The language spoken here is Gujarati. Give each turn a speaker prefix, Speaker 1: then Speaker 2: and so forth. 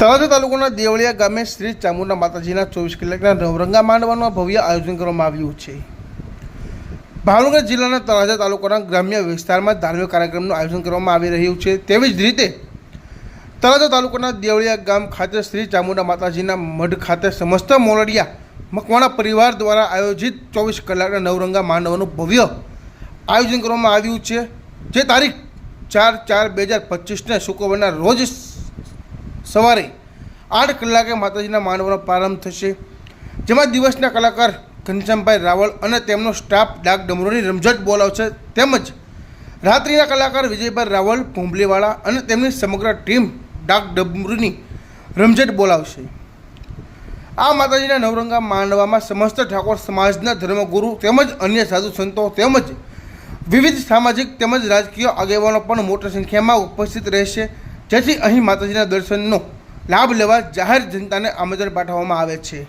Speaker 1: તળાજા તાલુકાના દેવળિયા ગામે શ્રી ચામુંડા માતાજીના ચોવીસ કલાકના નવરંગા માંડવાનું ભવ્ય આયોજન કરવામાં આવ્યું છે. ભાવનગર જિલ્લાના તળાજા તાલુકાના ગ્રામ્ય વિસ્તારમાં ધાર્મિક કાર્યક્રમનું આયોજન કરવામાં આવી રહ્યું છે. તેવી જ રીતે તળાજા તાલુકાના દેવળિયા ગામ ખાતે શ્રી ચામુંડા માતાજીના મઢ ખાતે સમસ્ત મોલડિયા મકવાણા પરિવાર દ્વારા આયોજિત ચોવીસ કલાકના નવરંગા માંડવાનું ભવ્ય આયોજન કરવામાં આવ્યું છે. જે તારીખ ચાર ચાર બે હજાર પચીસને શુક્રવારના રોજ સવારે આઠ કલાકે માતાજીના માંડવાનો પ્રારંભ થશે. જેમાં દિવસના કલાકાર ઘનશ્યામભાઈ રાવળ અને તેમનો સ્ટાફ ડાક ડમરોની રમઝટ બોલાવશે. તેમજ રાત્રિના કલાકાર વિજયભાઈ રાવળ ભૂંભલીવાળા અને તેમની સમગ્ર ટીમ ડાક ડમરૂની રમઝટ બોલાવશે. આ માતાજીના નવરંગા માંડવામાં સમસ્ત ઠાકોર સમાજના ધર્મગુરુ તેમજ અન્ય સાધુ સંતો તેમજ વિવિધ સામાજિક તેમજ રાજકીય આગેવાનો પણ મોટી સંખ્યામાં ઉપસ્થિત રહેશે. જેથી અહીં માતાજીના દર્શનનો લાભ લેવા જાહેર જનતાને આમંત્રણ પાઠવવામાં આવે છે.